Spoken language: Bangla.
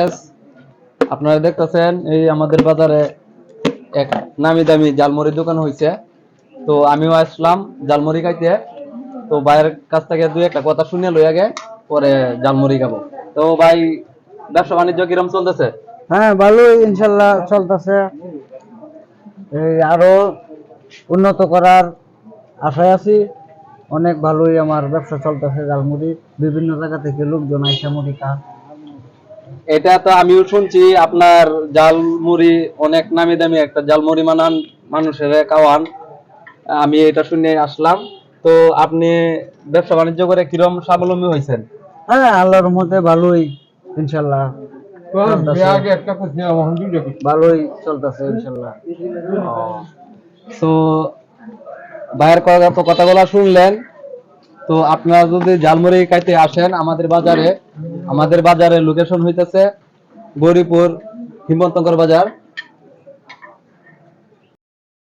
হাফেজ আপনারা দেখতেছেন এই আমাদের বাজারে এক নামি দামি জালমুড়ির দোকান হয়েছে তো আমিও আসলাম জালমুড়ি খাইতে। তো ভাইয়ের কাছ থেকে দুই একটা কথা শুনে লই আগে, পরে জালমুড়ি খাব। তো ভাই, ব্যবসা বাণিজ্য কিরম চলতেছে? হ্যাঁ ভালো ইনশাল্লাহ চলতেছে। আরও উন্নত করার আশায় আছি। অনেক ভালোই আমার ব্যবসা চলতেছে জালমুড়ি বিভিন্ন জায়গা থেকে লোকজন আইসা মুড়ি খা এটা তো আমিও শুনছি আপনার জালমুড়ি অনেক নামি দামি একটা জালমুড়ি মানান মানুষের খাওয়ান আমি এটা শুনে আসলাম। তো আপনি ব্যবসা বাণিজ্য করে কিরম স্বাবলম্বী হয়েছেন? হ্যাঁ আল্লাহর মধ্যে ভালোই ইনশাল্লাহ। ভালোই চলতেছে ইনশাল্লাহ। তো ভাইয়ের কথা তো কথাগুলো শুনলেন। তো আপনারা যদি ঝালমুড়ি খাইতে আসেন আমাদের বাজারে আমাদের বাজারে লোকেশন হইতেছে গৌরীপুর হিমন্তঙ্কর বাজার।